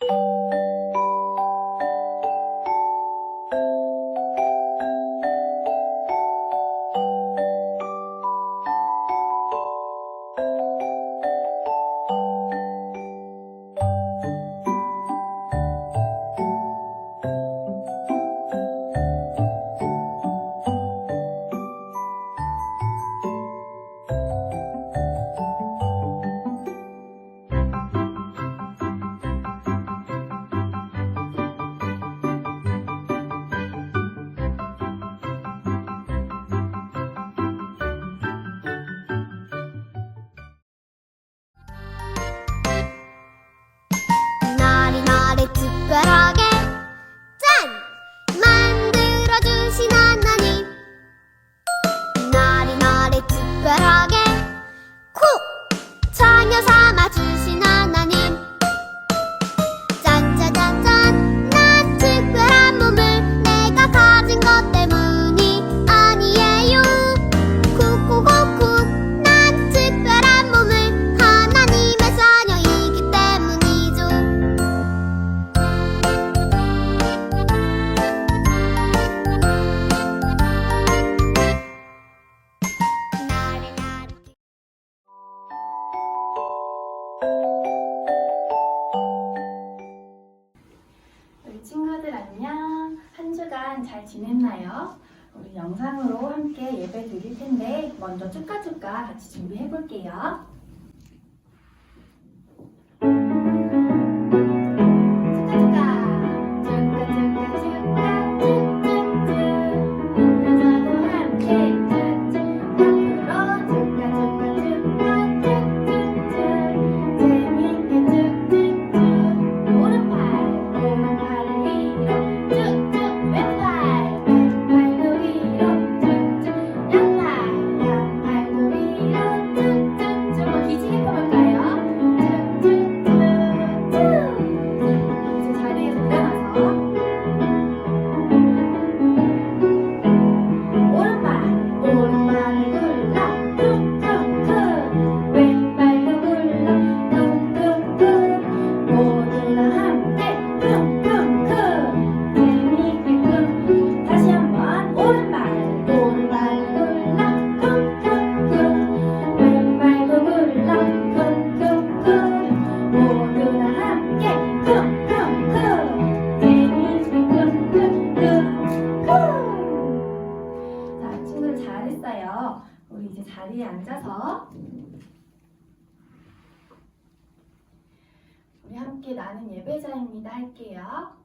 you 예배 드릴 텐데 먼저 축가 축가 같이 준비해 볼게요. 우리 함께 나는 예배자입니다 할게요.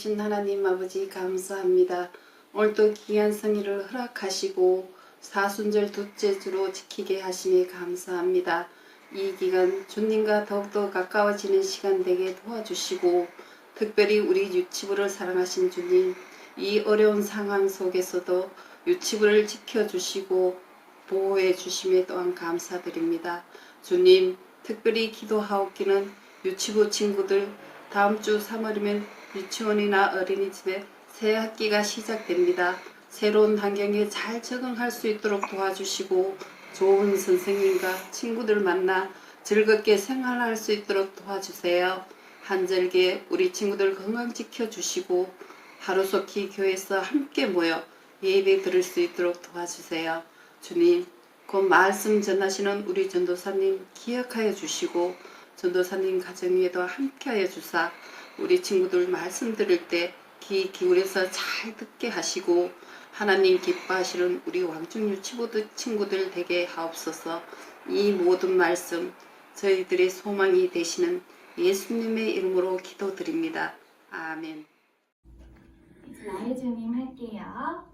살아오신 하나님 아버지 감사합니다. 오늘도 귀한 성의를 허락하시고 사순절 둘째 주로 지키게 하시니 감사합니다. 이 기간 주님과 더욱더 가까워지는 시간 되게 도와주시고 특별히 우리 유치부를 사랑하신 주님 이 어려운 상황 속에서도 유치부를 지켜주시고 보호해 주심에 또한 감사드립니다. 주님 특별히 기도하옵기는 유치부 친구들 다음 주 3월이면 유치원이나 어린이집에 새 학기가 시작됩니다. 새로운 환경에 잘 적응할 수 있도록 도와주시고 좋은 선생님과 친구들 만나 즐겁게 생활할 수 있도록 도와주세요. 한절기에 우리 친구들 건강 지켜주시고 하루속히 교회에서 함께 모여 예배 드릴 수 있도록 도와주세요. 주님, 곧 말씀 전하시는 우리 전도사님 기억하여 주시고 전도사님 가정 위에도 함께하여 주사 우리 친구들 말씀 들을 때 귀 기울여서 잘 듣게 하시고 하나님 기뻐하시는 우리 왕중 유치부들 친구들 되게 하옵소서 이 모든 말씀 저희들의 소망이 되시는 예수님의 이름으로 기도드립니다. 아멘. 주님 할게요.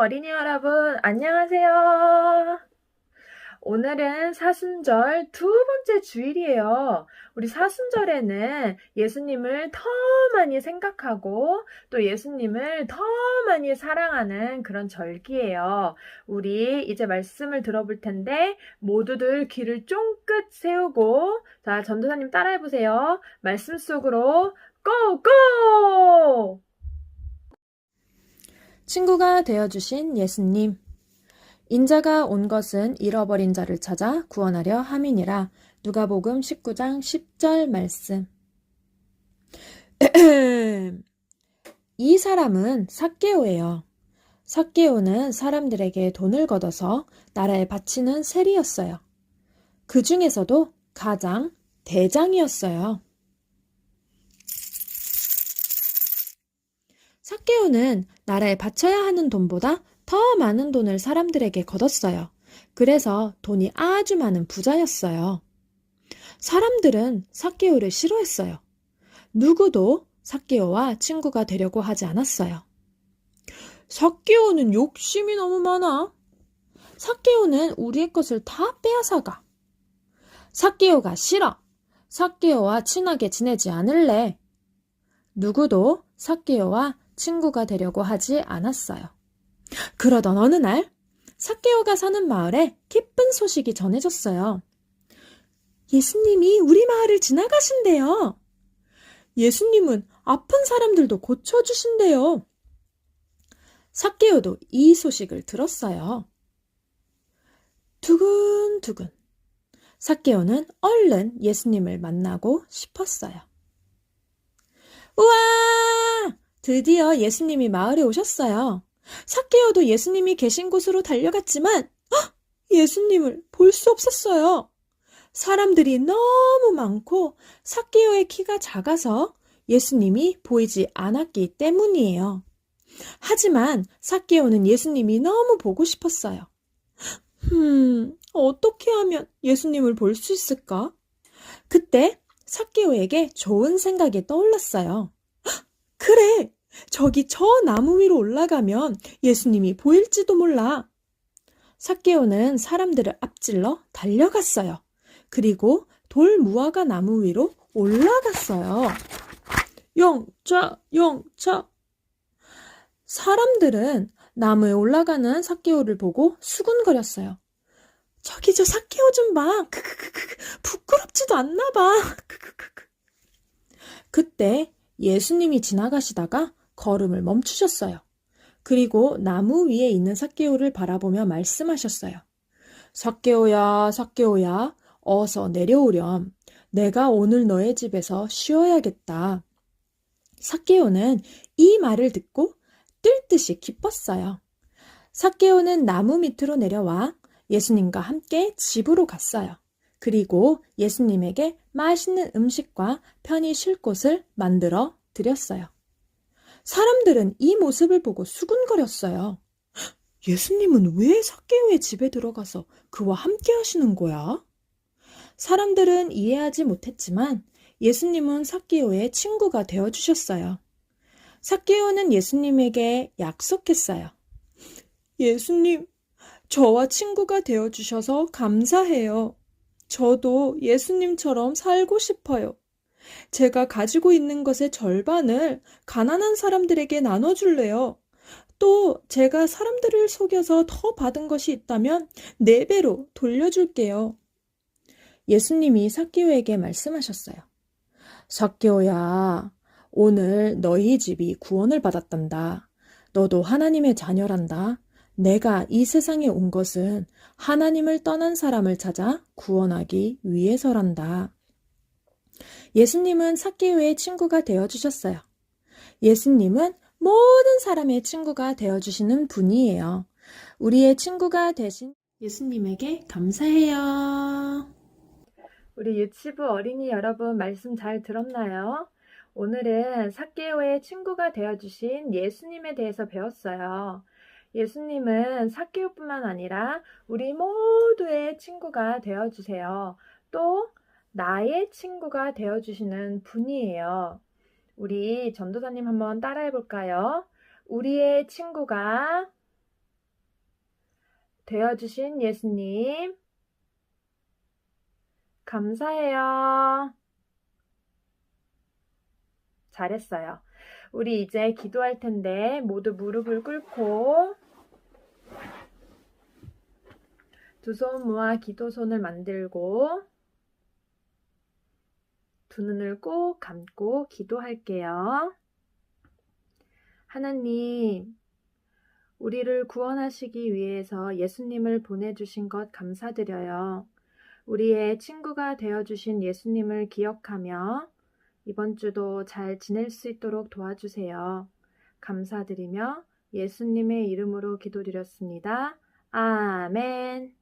어린이 여러분, 안녕하세요. 오늘은 사순절 두 번째 주일이에요. 우리 사순절에는 예수님을 더 많이 생각하고 또 예수님을 더 많이 사랑하는 그런 절기예요. 우리 이제 말씀을 들어볼 텐데 모두들 귀를 쫑긋 세우고 자, 전도사님 따라해 보세요. 말씀 속으로 고고! 친구가 되어주신 예수님. 인자가 온 것은 잃어버린 자를 찾아 구원하려 함이니라. 누가복음 19장 10절 말씀. 이 사람은 삭개오예요. 삭개오는 사람들에게 돈을 걷어서 나라에 바치는 세리였어요. 그 중에서도 가장 대장이었어요. 삭개오는 나라에 바쳐야 하는 돈보다 더 많은 돈을 사람들에게 걷었어요. 그래서 돈이 아주 많은 부자였어요. 사람들은 삭개오를 싫어했어요. 누구도 삭개오와 친구가 되려고 하지 않았어요. 삭개오는 욕심이 너무 많아. 삭개오는 우리의 것을 다 빼앗아가. 삭개오가 싫어. 삭개오와 친하게 지내지 않을래. 누구도 삭개오와 친구가 되려고 하지 않았어요. 그러던 어느 날 삭개오가 사는 마을에 기쁜 소식이 전해졌어요. 예수님이 우리 마을을 지나가신대요. 예수님은 아픈 사람들도 고쳐주신대요. 삭개오도 이 소식을 들었어요. 두근두근. 삭개오는 얼른 예수님을 만나고 싶었어요. 우와! 드디어 예수님이 마을에 오셨어요. 삭개오도 예수님이 계신 곳으로 달려갔지만 헉! 예수님을 볼 수 없었어요. 사람들이 너무 많고 삭개오의 키가 작아서 예수님이 보이지 않았기 때문이에요. 하지만 삭개오는 예수님이 너무 보고 싶었어요. 음, 어떻게 하면 예수님을 볼 수 있을까? 그때 삭개오에게 좋은 생각이 떠올랐어요. 헉! 그래! 저기 저 나무 위로 올라가면 예수님이 보일지도 몰라. 삭개오는 사람들을 앞질러 달려갔어요. 그리고 돌 무화과 나무 위로 올라갔어요. 영차, 영차. 사람들은 나무에 올라가는 삭개오를 보고 수군거렸어요. 저기 저 삭개오 좀 봐. 크크크크. 부끄럽지도 않나 봐. 크크크크. 그때 예수님이 지나가시다가 걸음을 멈추셨어요. 그리고 나무 위에 있는 삭개오를 바라보며 말씀하셨어요. 삭개오야, 삭개오야, 어서 내려오렴. 내가 오늘 너의 집에서 쉬어야겠다. 삭개오는 이 말을 듣고 뜰 듯이 기뻤어요. 삭개오는 나무 밑으로 내려와 예수님과 함께 집으로 갔어요. 그리고 예수님에게 맛있는 음식과 편히 쉴 곳을 만들어 드렸어요. 사람들은 이 모습을 보고 수군거렸어요. 예수님은 왜 삭개오의 집에 들어가서 그와 함께 하시는 거야? 사람들은 이해하지 못했지만 예수님은 삭개오의 친구가 되어 주셨어요. 삭개오는 예수님에게 약속했어요. 예수님, 저와 친구가 되어 주셔서 감사해요. 저도 예수님처럼 살고 싶어요. 제가 가지고 있는 것의 절반을 가난한 사람들에게 나눠줄래요. 또 제가 사람들을 속여서 더 받은 것이 있다면 네 배로 돌려줄게요. 예수님이 삭개오에게 말씀하셨어요. 삭개오야, 오늘 너희 집이 구원을 받았단다. 너도 하나님의 자녀란다. 내가 이 세상에 온 것은 하나님을 떠난 사람을 찾아 구원하기 위해서란다. 예수님은 삭개오의 친구가 되어 주셨어요. 예수님은 모든 사람의 친구가 되어 주시는 분이에요. 우리의 친구가 되신 예수님에게 감사해요. 우리 유치부 어린이 여러분 말씀 잘 들었나요? 오늘은 삭개오의 친구가 되어 주신 예수님에 대해서 배웠어요. 예수님은 삭개오뿐만 아니라 우리 모두의 친구가 되어 주세요. 또 나의 친구가 되어 주시는 분이에요. 우리 전도사님 한번 따라해 볼까요? 우리의 친구가 되어 주신 예수님 감사해요. 잘했어요. 우리 이제 기도할 텐데 모두 무릎을 꿇고 두 손 모아 기도손을 만들고 두 눈을 꼭 감고 기도할게요. 하나님, 우리를 구원하시기 위해서 예수님을 보내주신 것 감사드려요. 우리의 친구가 되어주신 예수님을 기억하며 이번 주도 잘 지낼 수 있도록 도와주세요. 감사드리며 예수님의 이름으로 기도드렸습니다. 아멘.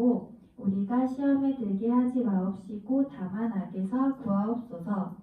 주옵시고 우리가 시험에 들게 하지 마옵시고 다만 악에서 구하옵소서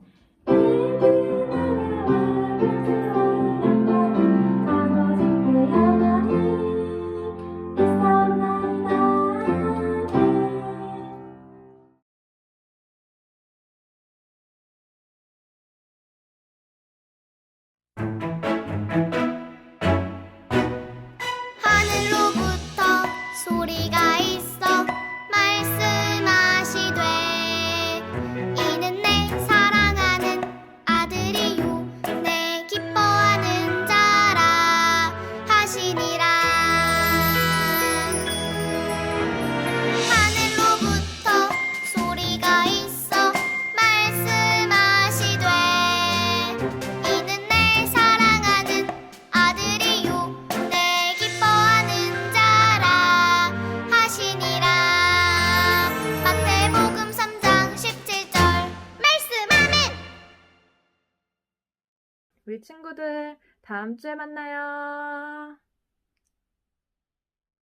다음 주에 만나요.